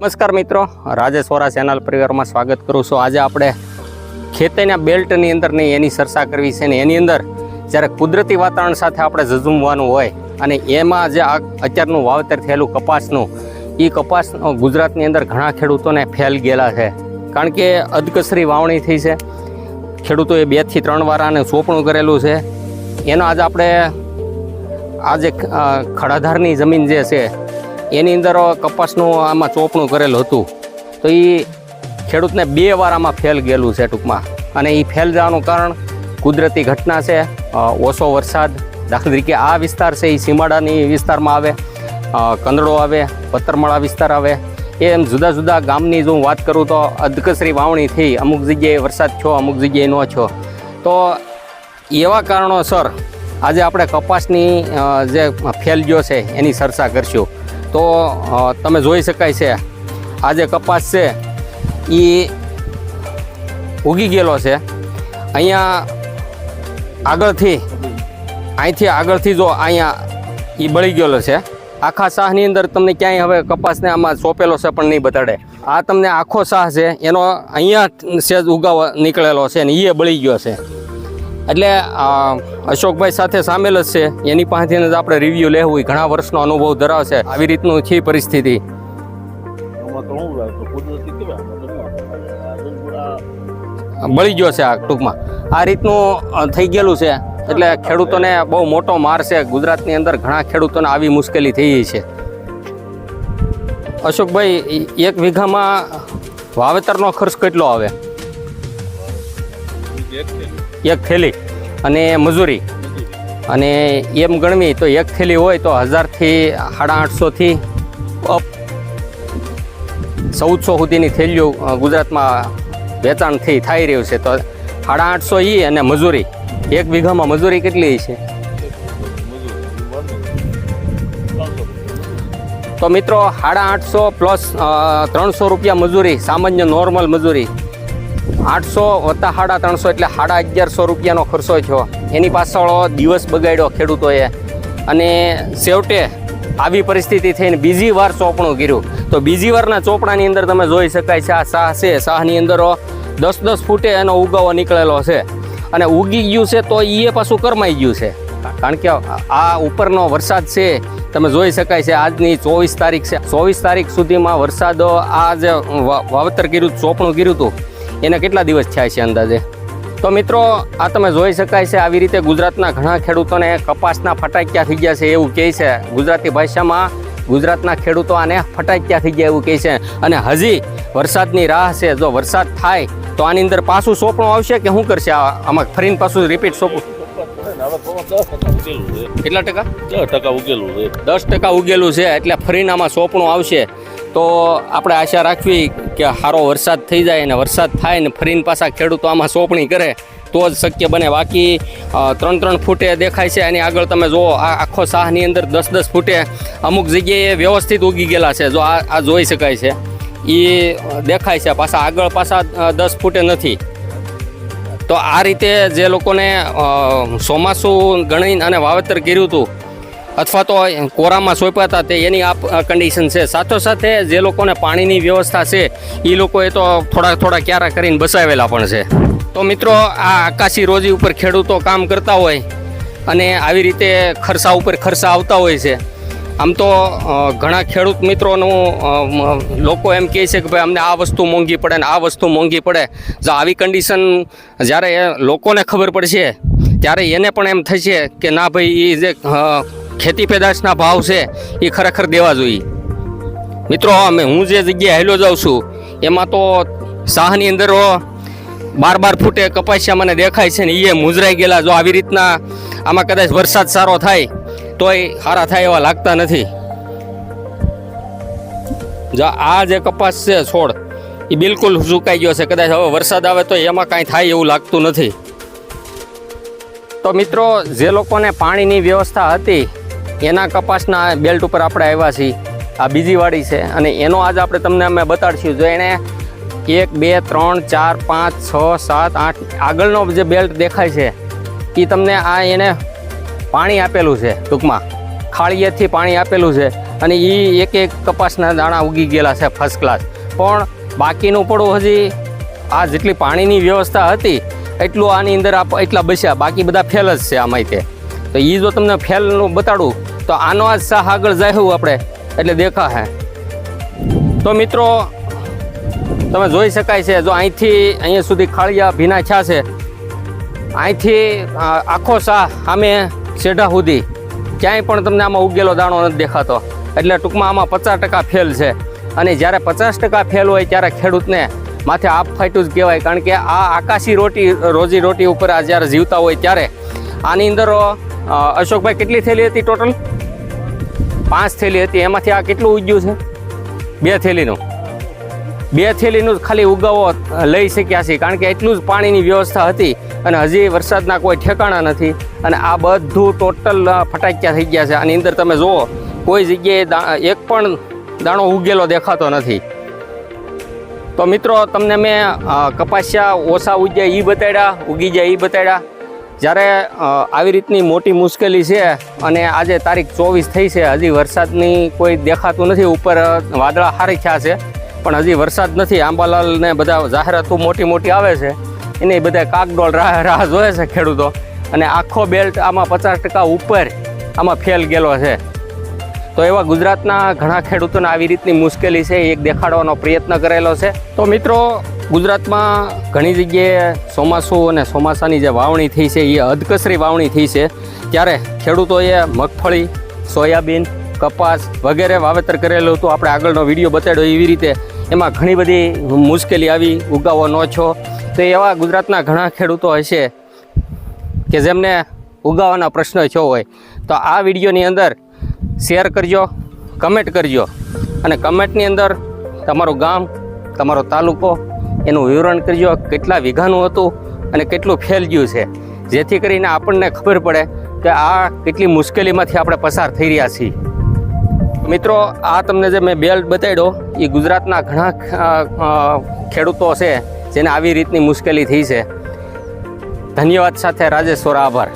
નમસ્કાર મિત્રો રાજેશ્વરા વોરા ચેનલ પરિવારમાં સ્વાગત કરું છું. આજે આપણે ખેતીના બેલ્ટની અંદર નહીં એની ચર્ચા કરવી છે ને એની અંદર જ્યારે કુદરતી વાતાવરણ સાથે આપણે ઝઝુમવાનું હોય અને એમાં જે આ અત્યારનું વાવેતર થયેલું કપાસનું એ કપાસ ગુજરાતની અંદર ઘણા ખેડૂતોને ફેલ ગયેલા છે. કારણ કે અધકસરી વાવણી થઈ છે. ખેડૂતોએ બેથી ત્રણ વાર આને સોંપણું કરેલું છે. એનો આજે આપણે આ જે અ, ખડાધારની જમીન જે છે એની અંદર કપાસનું આમાં ચોપણું કરેલું હતું. તો એ ખેડૂતને બે વાર આમાં ફેલ ગયેલું છે ટૂંકમાં. અને એ ફેલ જવાનું કારણ કુદરતી ઘટના છે ઓછો વરસાદ. દાખલા તરીકે આ વિસ્તાર છે એ સીમાડાની વિસ્તારમાં આવે કંદડો આવે પત્તરમાળા વિસ્તાર આવે. એ એમ જુદા જુદા ગામની જો હું વાત કરું તો અધકસરી વાવણી થઈ. અમુક જગ્યાએ વરસાદ છો અમુક જગ્યાએ ન છો તો એવા કારણોસર આજે આપણે કપાસની જે ફેલ ગયો છે, એની ચર્ચા કરશું. તો તમે જોઈ શકાય છે આ જે કપાસ છે એ ઉગી ગયેલો છે. અહીંયા આગળથી, અહીંથી આગળથી જો અહીંયા એ બળી ગયેલો છે. આખા શાહની અંદર તમને ક્યાંય હવે કપાસને આમાં સોંપેલો છે પણ નહીં બતાડે. આ તમને આખો શાહ છે, એનો અહીંયા સેજ ઉગાવ નીકળેલો છે ને એ બળી ગયો છે. એટલે અશોકભાઈ સાથે સામેલ જ છે. એની પાસેથી જ આપણે રિવ્યૂ લેવું ઘણા વર્ષનો અનુભવ ધરાવશે. આવી રીતનું છે પરિસ્થિતિ. બળી ગયો છે આ ટૂંકમાં. આ રીતનું થઈ ગયેલું છે. એટલે ખેડૂતોને બહુ મોટો માર છે. ગુજરાતની અંદર ઘણા ખેડૂતોને આવી મુશ્કેલી થઈ છે. અશોકભાઈ એક વીઘામાં વાવેતરનો ખર્ચ કેટલો આવે? એક થેલી અને મજૂરી. અને એમ ગણવી તો એક થેલી હોય તો હજારથી સાડા આઠસોથી અપ ચૌદસો સુધીની થેલીઓ ગુજરાતમાં વેચાણથી થઈ રહ્યું છે. તો સાડા આઠસો ઈ અને મજૂરી. એક વીઘામાં મજૂરી કેટલી છે? તો મિત્રો, સાડા આઠસો પ્લસ ત્રણસો રૂપિયા મજૂરી, સામાન્ય, નોર્મલ મજૂરી. આઠસો વત્તા સાડા ત્રણસો એટલે સાડા અગિયારસો રૂપિયાનો ખર્ચો થયો. એની પાછળ દિવસ બગાડ્યો ખેડૂતોએ. અને છેવટે આવી પરિસ્થિતિ થઈને બીજી વાર ચોપણું કર્યું. તો બીજી વારના ચોપડાની અંદર તમે જોઈ શકાય છે આ શાહ છે. શાહની અંદર દસ દસ ફૂટે એનો ઉગાવો નીકળેલો છે. અને ઉગી ગયું છે તો એ પાછું કરમાઈ ગયું છે. કારણ કે આ ઉપરનો વરસાદ છે, તમે જોઈ શકાય છે આજની ચોવીસ તારીખ છે. ચોવીસ તારીખ સુધીમાં વરસાદ આ જે વાવેતર કર્યું ચોપણું કર્યું હતું. એને કેટલા દિવસ થયા છે અંદાજે? તો મિત્રો આ તમે જોઈ શકાય છે આવી રીતે ગુજરાતના ઘણા ખેડૂતોને કપાસના ફટાક્યા થઈ ગયા છે એવું કહે છે. ગુજરાતી ભાષામાં ગુજરાતના ખેડૂતો આને ફટાક્યા થઈ ગયા એવું કહે છે. અને હજી વરસાદની રાહ છે જો વરસાદ થાય તો આની અંદર પાછું સોંપણું આવશે કે શું કરશે? આમાં ફરીને પાછું રિપીટ સોંપું. કેટલા ટકા? દસ ટકા ઉગેલું છે. દસ ટકા ઉગેલું છે એટલે ફરીને આમાં સોંપણું આવશે. તો આપણે આશા રાખવી કે સારો વરસાદ થઈ જાય અને વરસાદ થાય ને ફરીને પાછા ખેડૂતો આમાં સોંપણી કરે, તો જ શક્ય બને. બાકી ત્રણ ત્રણ ફૂટે દેખાય છે. એની આગળ તમે જુઓ, આ આખો શાહની અંદર દસ દસ ફૂટે અમુક જગ્યાએ વ્યવસ્થિત ઉગી ગયેલા છે. જો આ આ જોઈ શકાય છે. એ દેખાય છે. પાછા આગળ પાછા દસ ફૂટે નથી. તો આ રીતે જે લોકોને ચોમાસું ગણીને અને વાવેતર કર્યું હતું અથવા તો કોરામાં સોંપ્યા હતા તે એની આ કન્ડિશન છે. સાથોસાથે જે લોકોને પાણીની વ્યવસ્થા છે એ લોકોએ તો થોડા થોડા ક્યારા કરીને બસાવેલા પણ છે. તો મિત્રો, આ આકાશી રોજી ઉપર ખેડૂતો કામ કરતા હોય અને આવી રીતે ખર્ચા ઉપર ખર્ચા આવતા હોય છે. આમ તો ઘણા ખેડૂત મિત્રોનું લોકો એમ કહે છે કે ભાઈ, અમને આ વસ્તુ મોંઘી પડે ને આ વસ્તુ મોંઘી પડે. જો આવી કન્ડિશન જ્યારે લોકોને ખબર પડશે, ત્યારે એને પણ એમ થશે કે ના ભાઈ એ જે ખેતી પેદાશના ભાવ છે એ ખરેખર દેવા જોઈએ. મિત્રો, અમે હું જે જગ્યાએ હેલો જાઉં છું, એમાં તો શાહની અંદર બાર બાર ફૂટે કપાસિયા મને દેખાય છે ને એ મુજરાઈ ગયેલા. જો આવી રીતના આમાં કદાચ વરસાદ સારો થાય, તોય સારા થાય એવા લાગતા નથી. જો આ જે કપાસ છે છોડ એ બિલકુલ સુકાઈ ગયો છે. કદાચ હવે વરસાદ આવે તો એમાં કાંઈ થાય એવું લાગતું નથી. તો મિત્રો, જે લોકોને પાણીની વ્યવસ્થા હતી એના કપાસના બેલ્ટ ઉપર આપણે આવ્યા છીએ. આ બીજી વાડી છે અને એનો આજ આપણે તમને અમે બતાડશું. જો એણે એક, બે, ત્રણ, ચાર, પાંચ, છ, સાત, આઠ, આગળનો જે બેલ્ટ દેખાય છે એ તમને આ એને પાણી આપેલું છે ટૂંકમાં. ખાળીએથી પાણી આપેલું છે અને એ એક એક કપાસના દાણા ઉગી ગયેલા છે ફર્સ્ટ ક્લાસ પણ બાકીનું પડું હજી આ જેટલી પાણીની વ્યવસ્થા હતી, એટલું આની અંદર આપ એટલા બસ્યા. બાકી બધા ફેલ જ છે આમાં તે. તો એ જો તમને ફેલનું બતાડું, તો આનો આ શાહ આગળ જાહ્યું આપણે, એટલે દેખા હે તો મિત્રો, તમે જોઈ શકાય છે, જો અહીંથી અહીંયા સુધી ખાળિયા ભીના છા છે, અહીંથી આખો શાહ સામે સેઢા સુધી. ક્યાંય પણ તમને આમાં ઉગેલો દાણો નથી દેખાતો. એટલે ટૂંકમાં આમાં પચાસ ટકા ફેલ છે. અને જ્યારે પચાસ ટકા ફેલ હોય ત્યારે ખેડૂતને માથે આપ ફાટ્યું જ કહેવાય. કારણ કે આ આકાશી રોટી, રોજી રોટી ઉપર આ જ્યારે જીવતા હોય ત્યારે, આની અંદર અશોકભાઈ, કેટલી થેલી હતી ટોટલ? પાંચ થેલી હતી. એમાંથી આ કેટલું ઉગ્યું છે? બે થેલીનું. બે થેલીનું ખાલી ઉગાવો લઈ શક્યા છીએ. કારણ કે એટલું જ પાણીની વ્યવસ્થા હતી અને હજી વરસાદના કોઈ ઠેકાણા નથી અને આ બધું ટોટલ ફટાક્યા થઈ ગયા છે. આની અંદર તમે જુઓ, કોઈ જગ્યાએ એક પણ દાણો ઉગેલો દેખાતો નથી. તો મિત્રો, તમને મેં કપાસિયા ઓછા ઉગ્યા એ બતાડ્યા, ઉગી જાય એ બતાડ્યા. જ્યારે આવી રીતની મોટી મુશ્કેલી છે અને આજે તારીખ ચોવીસ થઈ છે, હજી વરસાદની કોઈ દેખાતું નથી, ઉપર વાદળા હારી થયા છે, પણ હજી વરસાદ નથી, આંબાલાલને બધા જાહેરાતો મોટી મોટી આવે છે, એને બધા કાગડોળ રાહ રાહ જોવે છે ખેડૂતો. અને આખો બેલ્ટ આમાં પચાસ ટકા ઉપર આમાં ફેલ ગયેલો છે. તો એવા ગુજરાતના ઘણા ખેડૂતોને આવી રીતની મુશ્કેલી છે એક દેખાડવાનો પ્રયત્ન કરેલો છે. તો મિત્રો ગુજરાતમાં ઘણી જગ્યાએ ચોમાસું અને ચોમાસાની જે વાવણી થઈ છે એ અધકસરી વાવણી થઈ છે. ત્યારે ખેડૂતોએ મગફળી, સોયાબીન, કપાસ વગેરે વાવેતર કરેલું હતું. આપણે આગળનો વીડિયો બતાડ્યો એવી રીતે એમાં ઘણી બધી મુશ્કેલી આવી, ઉગાવો ન છો. તો એવા ગુજરાતના ઘણા ખેડૂતો હશે કે જેમને ઉગાવાના પ્રશ્ન થયો હોય. તો આ વિડીયોની અંદર શેર કરજો, કમેન્ટ કરજો. અને કમેન્ટની અંદર તમારું ગામ, તમારો તાલુકો એનું વિવરણ કરજો કેટલા વીઘાનું હતું અને કેટલું ફેલ ગયું છે. જેથી કરીને આપણને ખબર પડે કે આ કેટલી મુશ્કેલીમાંથી આપણે પસાર થઈ રહ્યા છીએ. મિત્રો, આ તમને જે મેં બેલ્ટ બતાડ્યો એ ગુજરાતના ઘણા ખેડૂતો છે જેને આવી રીતની મુશ્કેલી થઈ છે. ધન્યવાદ સાથે રાજેશ્વર આભાર.